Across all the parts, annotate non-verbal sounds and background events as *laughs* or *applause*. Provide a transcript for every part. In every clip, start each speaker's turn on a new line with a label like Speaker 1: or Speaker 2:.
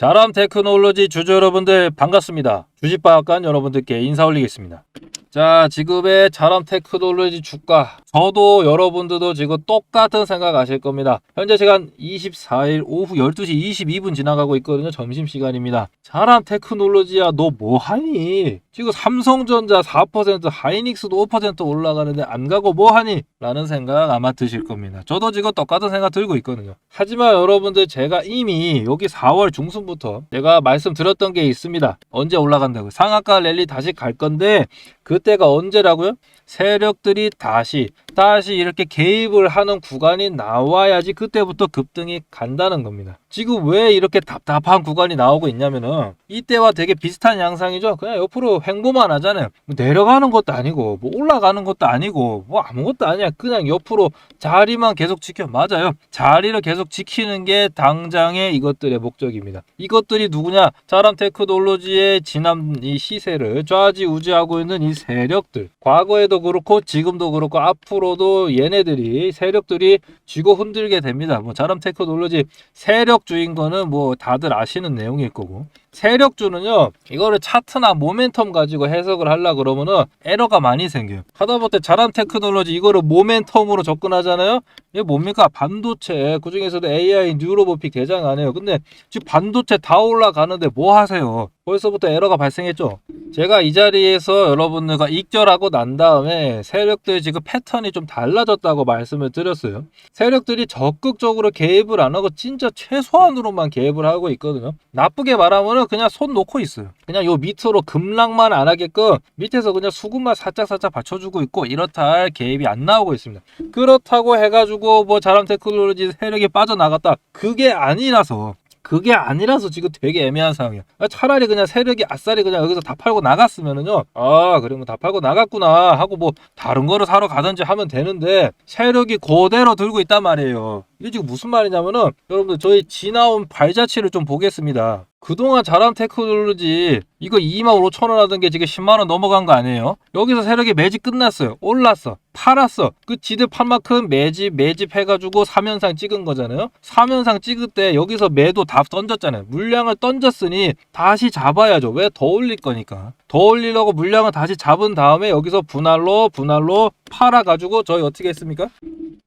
Speaker 1: 자람 테크놀로지 주주 여러분들 반갑습니다. 주식방앗간 여러분들께 인사 올리겠습니다. 자, 지금의 자람 테크놀로지 주가. 저도 여러분들도 지금 똑같은 생각 하실 겁니다. 현재 시간 24일 오후 12시 22분 지나가고 있거든요. 점심시간입니다. 자람 테크놀로지야, 너 뭐 하니? 지금 삼성전자 4%, 하이닉스도 5% 올라가는데 안 가고 뭐 하니? 라는 생각 아마 드실 겁니다. 저도 지금 똑같은 생각 들고 있거든요. 하지만 여러분들 제가 이미 여기 4월 중순부터 제가 말씀드렸던 게 있습니다. 언제 올라간다고. 상한가 랠리 다시 갈 건데 그 때가 언제라고요? 세력들이 다시 다시 이렇게 개입을 하는 구간이 나와야지 그때부터 급등이 간다는 겁니다. 지금 왜 이렇게 답답한 구간이 나오고 있냐면은 이때와 되게 비슷한 양상이죠. 그냥 옆으로 횡보만 하잖아요. 뭐 내려가는 것도 아니고 뭐 올라가는 것도 아니고 뭐 아무것도 아니야. 그냥 옆으로 자리만 계속 지켜 맞아요. 자리를 계속 지키는 게 당장의 이것들의 목적입니다. 이것들이 누구냐? 자람 테크놀로지의 지난 이 시세를 좌지우지하고 있는 이 세력들. 과거에도 그렇고 지금도 그렇고 앞으로도 얘네들이 세력들이 쥐고 흔들게 됩니다. 뭐 자람 테크놀로지 세력 주인 거는 뭐 다들 아시는 내용일 거고. 세력주는요, 이거를 차트나 모멘텀 가지고 해석을 하려 그러면은 에러가 많이 생겨요. 하다못해 자람 테크놀로지 이거를 모멘텀으로 접근하잖아요? 이게 뭡니까? 반도체, 그 중에서도 AI 뉴로보픽 대장 아니에요. 근데 지금 반도체 다 올라가는데 뭐 하세요? 벌써부터 에러가 발생했죠? 제가 이 자리에서 여러분들과 익절하고 난 다음에 세력들 지금 패턴이 좀 달라졌다고 말씀을 드렸어요. 세력들이 적극적으로 개입을 안 하고 진짜 최소한으로만 개입을 하고 있거든요. 나쁘게 말하면 은 그냥 손 놓고 있어요. 그냥 요 밑으로 급락만 안 하게끔 밑에서 그냥 수급만 살짝살짝 받쳐주고 있고 이렇다 할 개입이 안 나오고 있습니다. 그렇다고 해가지고 뭐 자람 테크놀로지 세력이 빠져나갔다. 그게 아니라서 그게 아니라서 지금 되게 애매한 상황이야. 아, 차라리 그냥 세력이 아싸리 그냥 여기서 다 팔고 나갔으면은요. 아, 그러면 다 팔고 나갔구나 하고 뭐 다른 거를 사러 가든지 하면 되는데 세력이 그대로 들고 있단 말이에요. 이게 지금 무슨 말이냐면은 여러분들 저희 지나온 발자취를 좀 보겠습니다. 그동안 자람 테크놀로지 이거 2만 5천 원 하던 게 지금 10만 원 넘어간 거 아니에요? 여기서 세력이 매집 끝났어요. 올랐어. 팔았어. 그 지들 판 만큼 매집 매집 해가지고 3연상 찍은 거잖아요. 3연상 찍을 때 여기서 매도 다 던졌잖아요. 물량을 던졌으니 다시 잡아야죠. 왜 더 올릴 거니까. 더 올리려고 물량을 다시 잡은 다음에 여기서 분할로 분할로 팔아가지고 저희 어떻게 했습니까?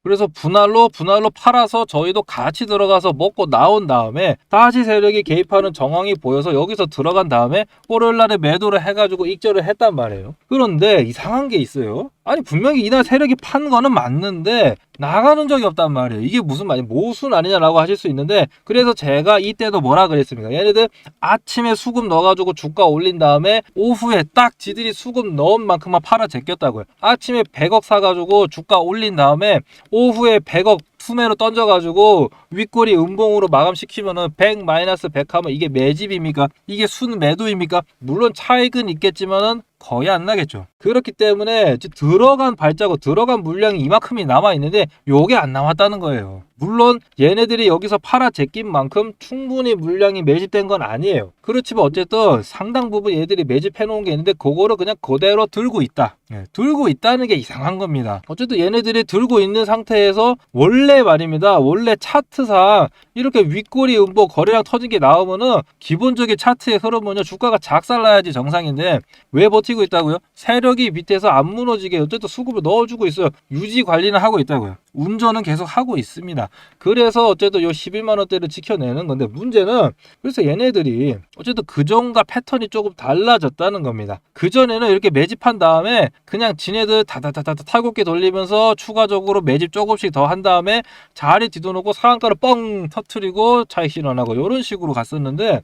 Speaker 1: 그래서 분할로 분할로 팔아서 저희도 같이 들어가서 먹고 나온 다음에 다시 세력이 개입하는 정황이 보여서 여기서 들어간 다음에 월요일 날에 매도를 해가지고 익절을 했단 말이에요. 그런데 이상한 게 있어요. 아니 분명히 이날 세력이 판 거는 맞는데 나가는 적이 없단 말이에요. 이게 무슨 말이야? 모순 아니냐라고 하실 수 있는데 그래서 제가 이때도 뭐라 그랬습니까? 얘네들 아침에 수급 넣어가지고 주가 올린 다음에 오후에 딱 지들이 수급 넣은 만큼만 팔아 제꼈다고요. 아침에 100억 사가지고 주가 올린 다음에 오후에 100억 수매로 던져가지고 윗꼬리 음봉으로 마감시키면은 100 마이너스 100 하면 이게 매집입니까? 이게 순 매도입니까? 물론 차익은 있겠지만은 거의 안 나겠죠. 그렇기 때문에 들어간 발자국, 들어간 물량이 이만큼이 남아 있는데 요게 안 남았다는 거예요. 물론 얘네들이 여기서 팔아 제낀 만큼 충분히 물량이 매집된 건 아니에요. 그렇지만 어쨌든 상당 부분 얘들이 매집해 놓은 게 있는데 그거를 그냥 그대로 들고 있다. 예, 들고 있다는 게 이상한 겁니다. 어쨌든 얘네들이 들고 있는 상태에서 원래 말입니다. 원래 차트상 이렇게 윗꼬리 음보 거래량 터진 게 나오면은 기본적인 차트의 흐름은요 주가가 작살나야지 정상인데 왜 버티고 있다고요? 세력 이 밑에서 안 무너지게 어쨌든 수급을 넣어주고 있어요. 유지 관리는 하고 있다고요. 운전은 계속 하고 있습니다. 그래서 어쨌든 요 11만 원대를 지켜내는 건데 문제는 그래서 얘네들이 어쨌든 그전과 패턴이 조금 달라졌다는 겁니다. 그전에는 이렇게 매집한 다음에 그냥 지네들 다다다다 탈곡기 돌리면서 추가적으로 매집 조금씩 더 한 다음에 자리 뒤도놓고 상한가를 뻥 터트리고 차익 실현하고 이런 식으로 갔었는데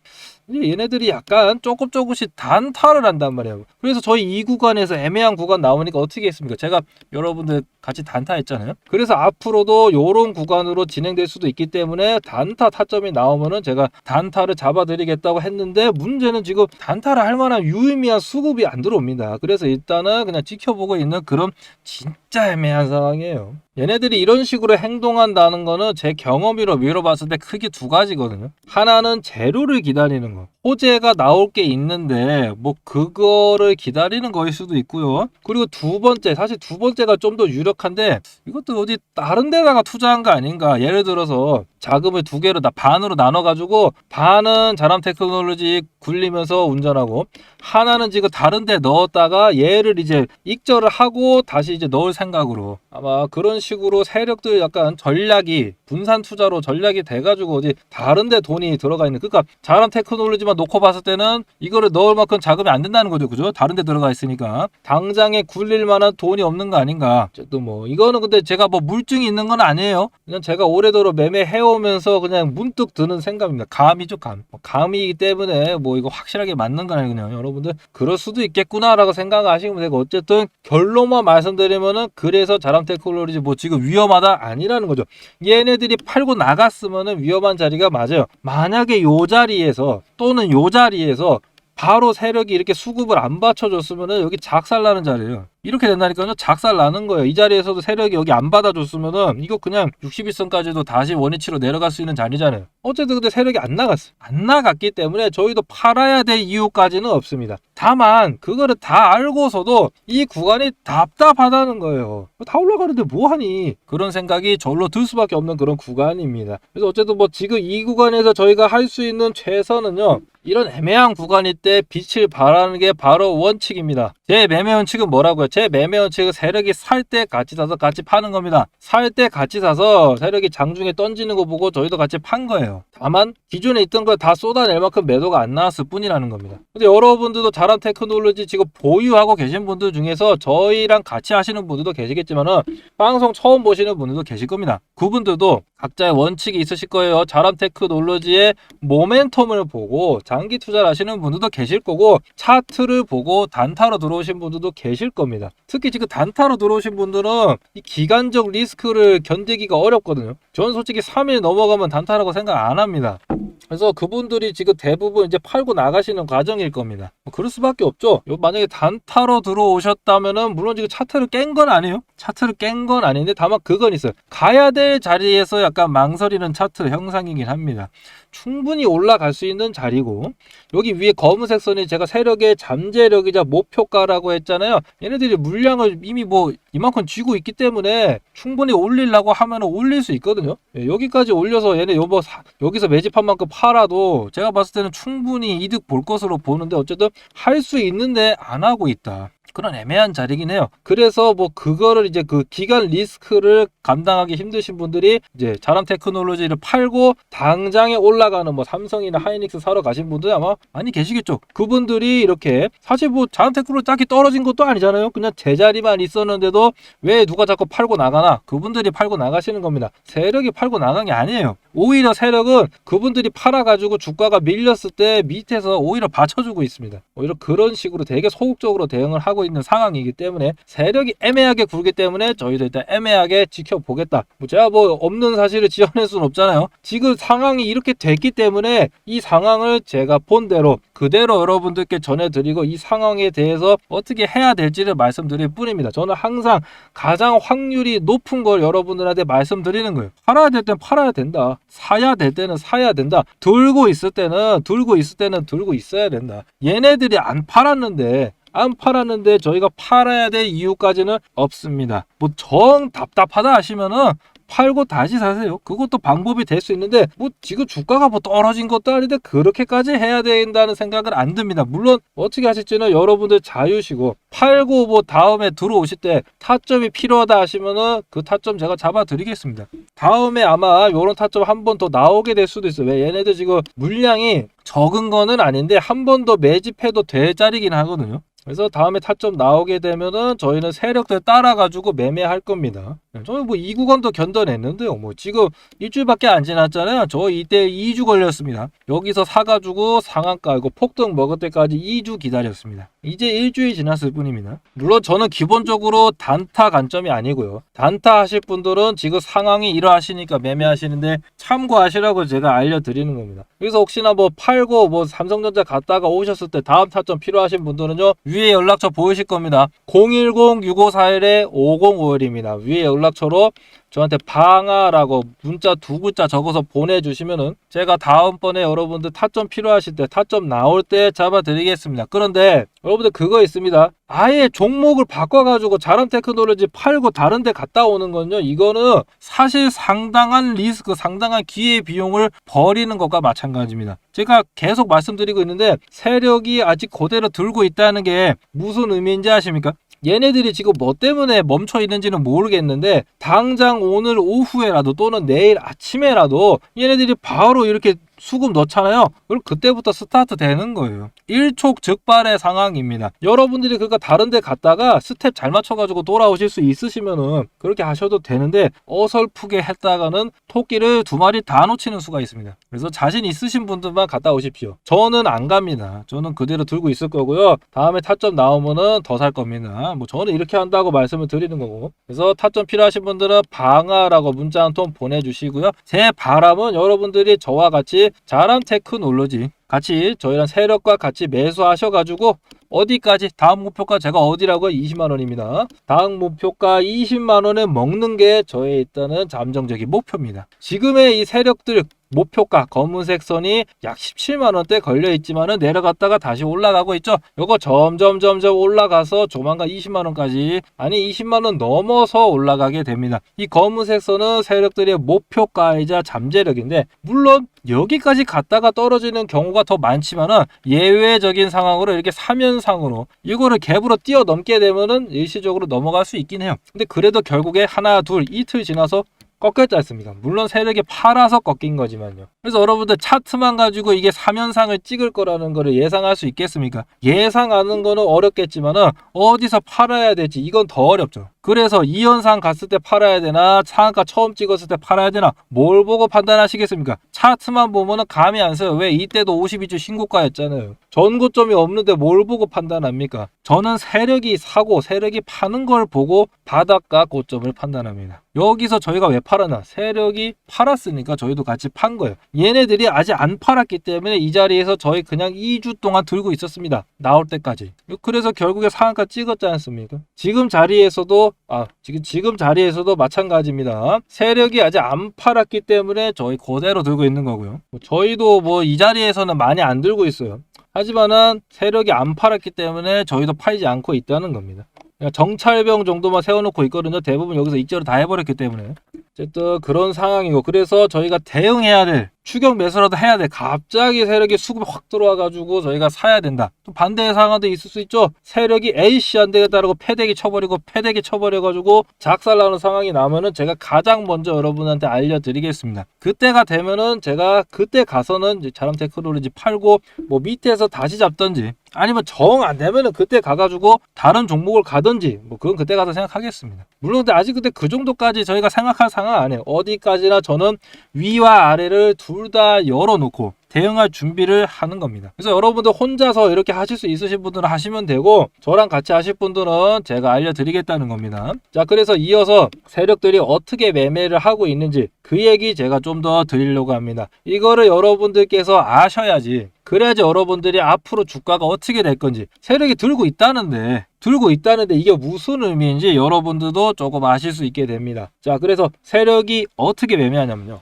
Speaker 1: 얘네들이 약간 조금 조금씩 단타를 한단 말이에요. 그래서 저희 이 구간에서 애매한 구간 나오니까 어떻게 했습니까? 제가 여러분들 같이 단타 했잖아요. 그래서 앞으로도 요런 구간으로 진행될 수도 있기 때문에 단타 타점이 나오면은 제가 단타를 잡아드리겠다고 했는데 문제는 지금 단타를 할 만한 유의미한 수급이 안 들어옵니다. 그래서 일단은 그냥 지켜보고 있는 그런 진짜 진짜 애매한 상황이에요. 얘네들이 이런 식으로 행동한다는 거는 제 경험으로 미뤄봤을 때 크게 두 가지거든요. 하나는 재료를 기다리는 거. 호재가 나올 게 있는데 뭐 그거를 기다리는 거일 수도 있고요. 그리고 두 번째, 사실 두 번째가 좀 더 유력한데 이것도 어디 다른 데다가 투자한 거 아닌가. 예를 들어서 자금을 두 개로 다 반으로 나눠 가지고 반은 자람 테크놀로지 굴리면서 운전하고 하나는 지금 다른 데 넣었다가 얘를 이제 익절을 하고 다시 이제 넣을 생각으로 아마 그런 식으로 세력들 약간 전략이 분산 투자로 전략이 돼가지고 어디 다른 데 돈이 들어가 있는 그러니까 자람 테크놀로지만 놓고 봤을 때는 이거를 넣을 만큼 자금이 안 된다는 거죠. 그죠? 다른 데 들어가 있으니까. 당장에 굴릴 만한 돈이 없는 거 아닌가. 어쨌든 뭐 이거는 근데 제가 뭐 물증이 있는 건 아니에요. 그냥 제가 오래도록 매매해오면서 그냥 문득 드는 생각입니다. 감이죠 감. 뭐 감이기 때문에 뭐 이거 확실하게 맞는 건 아니거든요 여러분들 그럴 수도 있겠구나라고 생각하시면 되고 어쨌든 결론만 말씀드리면은 그래서 자람 테크놀로지 뭐 지금 위험하다 아니라는 거죠. 얘네들이 팔고 나갔으면은 위험한 자리가 맞아요. 만약에 요 자리에서 또는 요 자리에서 바로 세력이 이렇게 수급을 안 받쳐줬으면은 여기 작살나는 자리예요. 이렇게 된다니까요. 작살 나는 거예요. 이 자리에서도 세력이 여기 안 받아줬으면은 이거 그냥 61선까지도 다시 원위치로 내려갈 수 있는 자리잖아요. 어쨌든 근데 세력이 안 나갔어. 안 나갔기 때문에 저희도 팔아야 될 이유까지는 없습니다. 다만 그거를 다 알고서도 이 구간이 답답하다는 거예요. 다 올라가는데 뭐하니? 그런 생각이 절로 들 수밖에 없는 그런 구간입니다. 그래서 어쨌든 뭐 지금 이 구간에서 저희가 할 수 있는 최선은요. 이런 애매한 구간일 때 빛을 발하는 게 바로 원칙입니다. 제 매매 원칙은 뭐라고요? 제 매매 원칙은 세력이 살 때 같이 사서 같이 파는 겁니다. 살 때 같이 사서 세력이 장중에 던지는 거 보고 저희도 같이 판 거예요. 다만 기존에 있던 걸 다 쏟아낼 만큼 매도가 안 나왔을 뿐이라는 겁니다. 근데 여러분들도 자란 테크놀로지 지금 보유하고 계신 분들 중에서 저희랑 같이 하시는 분들도 계시겠지만은 방송 처음 보시는 분들도 계실 겁니다. 그분들도 각자의 원칙이 있으실 거예요. 자람 테크놀로지의 모멘텀을 보고 장기 투자를 하시는 분들도 계실 거고 차트를 보고 단타로 들어오신 분들도 계실 겁니다. 특히 지금 단타로 들어오신 분들은 이 기간적 리스크를 견디기가 어렵거든요. 저는 솔직히 3일 넘어가면 단타라고 생각 안 합니다. 그래서 그분들이 지금 대부분 이제 팔고 나가시는 과정일 겁니다. 뭐 그럴 수밖에 없죠. 요 만약에 단타로 들어오셨다면은 물론 지금 차트를 깬 건 아니에요. 차트를 깬 건 아닌데 다만 그건 있어요. 가야 될 자리에서 약간 망설이는 차트 형상이긴 합니다. 충분히 올라갈 수 있는 자리고 여기 위에 검은색 선이 제가 세력의 잠재력이자 목표가라고 했잖아요. 얘네들이 물량을 이미 뭐 이만큼 쥐고 있기 때문에 충분히 올리려고 하면 올릴 수 있거든요. 예, 여기까지 올려서 얘네 요뭐 여기서 매집한 만큼 팔아도 제가 봤을 때는 충분히 이득 볼 것으로 보는데 어쨌든 할 수 있는데 안 하고 있다. 그런 애매한 자리긴 해요. 그래서 뭐 그거를 이제 그 기간 리스크를 감당하기 힘드신 분들이 이제 자람 테크놀로지를 팔고 당장에 올라가는 뭐 삼성이나 하이닉스 사러 가신 분들 아마 많이 계시겠죠. 그분들이 이렇게 사실 뭐 자람 테크놀로지 딱히 떨어진 것도 아니잖아요. 그냥 제자리만 있었는데도 왜 누가 자꾸 팔고 나가나? 그분들이 팔고 나가시는 겁니다. 세력이 팔고 나간 게 아니에요. 오히려 세력은 그분들이 팔아가지고 주가가 밀렸을 때 밑에서 오히려 받쳐주고 있습니다. 오히려 그런 식으로 되게 소극적으로 대응을 하고 있는 상황이기 때문에 세력이 애매하게 굴기 때문에 저희도 일단 애매하게 지켜보겠다. 뭐 제가 뭐 없는 사실을 *laughs* 지어낼 수는 없잖아요. 지금 상황이 이렇게 됐기 때문에 이 상황을 제가 본 대로 그대로 여러분들께 전해드리고 이 상황에 대해서 어떻게 해야 될지를 말씀드릴 뿐입니다. 저는 항상 가장 확률이 높은 걸 여러분들한테 말씀드리는 거예요. 팔아야 될 땐 팔아야 된다. 사야 될 때는 사야 된다. 들고 있을 때는 들고 있을 때는 들고 있어야 된다. 얘네들이 안 팔았는데 안 팔았는데 저희가 팔아야 될 이유까지는 없습니다. 뭐 정 답답하다 하시면은 팔고 다시 사세요. 그것도 방법이 될 수 있는데 뭐 지금 주가가 뭐 떨어진 것도 아닌데 그렇게까지 해야 된다는 생각은 안 듭니다. 물론 어떻게 하실지는 여러분들 자유시고 팔고 뭐 다음에 들어오실 때 타점이 필요하다 하시면은 그 타점 제가 잡아 드리겠습니다. 다음에 아마 요런 타점 한 번 더 나오게 될 수도 있어요. 왜 얘네들 지금 물량이 적은 거는 아닌데 한 번 더 매집해도 될 자리긴 하거든요. 그래서 다음에 타점 나오게 되면은 저희는 세력들 따라 가지고 매매할 겁니다. 저는 뭐이 구간도 견뎌냈는데요. 뭐 지금 일주일밖에 안 지났잖아요. 저 이때 2주 걸렸습니다. 여기서 사가지고 상한 가 이거 폭등 먹을 때까지 2주 기다렸습니다. 이제 일주일 지났을 뿐입니다. 물론 저는 기본적으로 단타 관점이 아니고요. 단타 하실 분들은 지금 상황이 이러하시니까 매매하시는데 참고하시라고 제가 알려드리는 겁니다. 그래서 혹시나 뭐 팔고 뭐 삼성전자 갔다가 오셨을 때 다음 타점 필요하신 분들은요 위에 연락처 보이실 겁니다. 010-6541-5051입니다. 위에 연락 처로 저한테 방아라고 문자 두 글자 적어서 보내주시면은 제가 다음번에 여러분들 타점 필요하실 때 타점 나올 때 잡아드리겠습니다. 그런데 여러분들 그거 있습니다. 아예 종목을 바꿔가지고 자람 테크놀로지 팔고 다른 데 갔다 오는 건요. 이거는 사실 상당한 리스크, 상당한 기회 비용을 버리는 것과 마찬가지입니다. 제가 계속 말씀드리고 있는데 세력이 아직 그대로 들고 있다는 게 무슨 의미인지 아십니까? 얘네들이 지금 뭐 때문에 멈춰 있는지는 모르겠는데 당장 오늘 오후에라도 또는 내일 아침에라도 얘네들이 바로 이렇게 수급 넣잖아요. 그럼 그때부터 스타트 되는 거예요. 일촉즉발의 상황입니다. 여러분들이 그러니까 다른 데 갔다가 스텝 잘 맞춰가지고 돌아오실 수 있으시면은 그렇게 하셔도 되는데 어설프게 했다가는 토끼를 두 마리 다 놓치는 수가 있습니다. 그래서 자신 있으신 분들만 갔다 오십시오. 저는 안 갑니다. 저는 그대로 들고 있을 거고요. 다음에 타점 나오면은 더 살 겁니다. 뭐 저는 이렇게 한다고 말씀을 드리는 거고. 그래서 타점 필요하신 분들은 방아라고 문자 한 통 보내주시고요. 제 바람은 여러분들이 저와 같이 자람 테크놀로지 같이 저희랑 세력과 같이 매수하셔가지고 어디까지 다음 목표가 제가 어디라고요? 20만 원입니다. 다음 목표가 20만 원에 먹는 게 저의 일단은 잠정적인 목표입니다. 지금의 이 세력들 목표가 검은색 선이 약 17만 원대 걸려 있지만 은 내려갔다가 다시 올라가고 있죠. 요거 점점 점점 올라가서 조만간 20만 원까지 아니 20만 원 넘어서 올라가게 됩니다. 이 검은색 선은 세력들의 목표가이자 잠재력인데 물론 여기까지 갔다가 떨어지는 경우가 더 많지만 은 예외적인 상황으로 이렇게 사면 상으로 이거를 갭으로 뛰어넘게 되면은 일시적으로 넘어갈 수 있긴 해요. 근데 그래도 결국에 하나 둘 이틀 지나서 꺾였지 않습니까? 물론 세력이 팔아서 꺾인 거지만요. 그래서 여러분들 차트만 가지고 이게 3연상을 찍을 거라는 거를 예상할 수 있겠습니까? 예상하는 거는 어렵겠지만은 어디서 팔아야 될지 이건 더 어렵죠. 그래서 2연상 갔을 때 팔아야 되나 상한가 처음 찍었을 때 팔아야 되나 뭘 보고 판단하시겠습니까? 차트만 보면은 감이 안 서요. 왜 이때도 52주 신고가였잖아요. 전고점이 없는데 뭘 보고 판단합니까? 저는 세력이 사고 세력이 파는 걸 보고 바닥과 고점을 판단합니다. 여기서 저희가 왜 팔았나? 세력이 팔았으니까 저희도 같이 판 거예요. 얘네들이 아직 안 팔았기 때문에 이 자리에서 저희 그냥 2주 동안 들고 있었습니다. 나올 때까지. 그래서 결국에 상한가 찍었지 않습니까? 지금 자리에서도 아 지금 지금 자리에서도 마찬가지입니다. 세력이 아직 안 팔았기 때문에 저희 그대로 들고 있는 거고요. 뭐 저희도 뭐 이 자리에서는 많이 안 들고 있어요. 하지만은 세력이 안 팔았기 때문에 저희도 팔지 않고 있다는 겁니다. 그냥 정찰병 정도만 세워놓고 있거든요. 대부분 여기서 익절을 다 해버렸기 때문에. 어쨌든 그런 상황이고 그래서 저희가 대응해야 될 추격 매수라도 해야 돼. 갑자기 세력이 수급이 확 들어와가지고 저희가 사야 된다. 또 반대의 상황도 있을 수 있죠. 세력이 A씨 안 되겠다라고 패대기 쳐버리고 패대기 쳐버려가지고 작살나는 상황이 나면은 제가 가장 먼저 여러분한테 알려드리겠습니다. 그때가 되면은 제가 그때 가서는 자람 테크놀로지 팔고 뭐 밑에서 다시 잡던지 아니면 정 안 되면은 그때 가가지고 다른 종목을 가든지 뭐 그건 그때 가서 생각하겠습니다. 물론 근데 아직 근데 그 정도까지 저희가 생각할 상황 아니에요. 어디까지나 저는 위와 아래를 둘 다 열어놓고 대응할 준비를 하는 겁니다. 그래서 여러분들 혼자서 이렇게 하실 수 있으신 분들은 하시면 되고 저랑 같이 하실 분들은 제가 알려드리겠다는 겁니다. 자 그래서 이어서 세력들이 어떻게 매매를 하고 있는지 그 얘기 제가 좀 더 드리려고 합니다. 이거를 여러분들께서 아셔야지 그래야지 여러분들이 앞으로 주가가 어떻게 될 건지 세력이 들고 있다는데 들고 있다는데 이게 무슨 의미인지 여러분들도 조금 아실 수 있게 됩니다. 자 그래서 세력이 어떻게 매매하냐면요.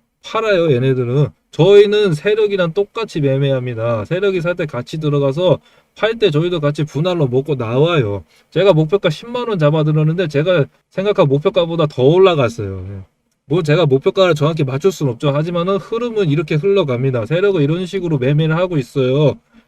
Speaker 1: 팔아요. 얘네들은 저희는 세력이랑 똑같이 매매합니다. 세력이 살 때 같이 들어가서 팔 때 저희도 같이 분할로 먹고 나와요. 제가 목표가 10만 원 잡아들었는데 제가 생각한 목표가보다 더 올라갔어요. 예. 뭐 제가 목표가를 정확히 맞출 수는 없죠. 하지만은 흐름은 이렇게 흘러갑니다. 세력은 이런 식으로 매매를 하고 있어요.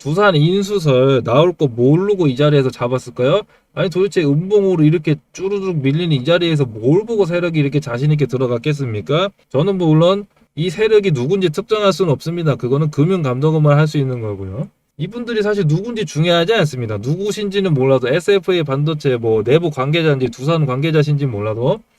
Speaker 1: 두산 인수설 나올 거 모르고 이 자리에서 잡았을까요? 아니 도대체 음봉으로 이렇게 쭈루룩 밀리는 이 자리에서 뭘 보고 세력이 이렇게 자신있게 들어갔겠습니까? 저는 뭐 물론 이 세력이 누군지 특정할 수는 없습니다. 그거는 금융감독원만 할 수 있는 거고요. 이분들이 사실 누군지 중요하지 않습니다. 누구신지는 몰라도 SFA 반도체 뭐 내부 관계자인지 두산 관계자신지 몰라도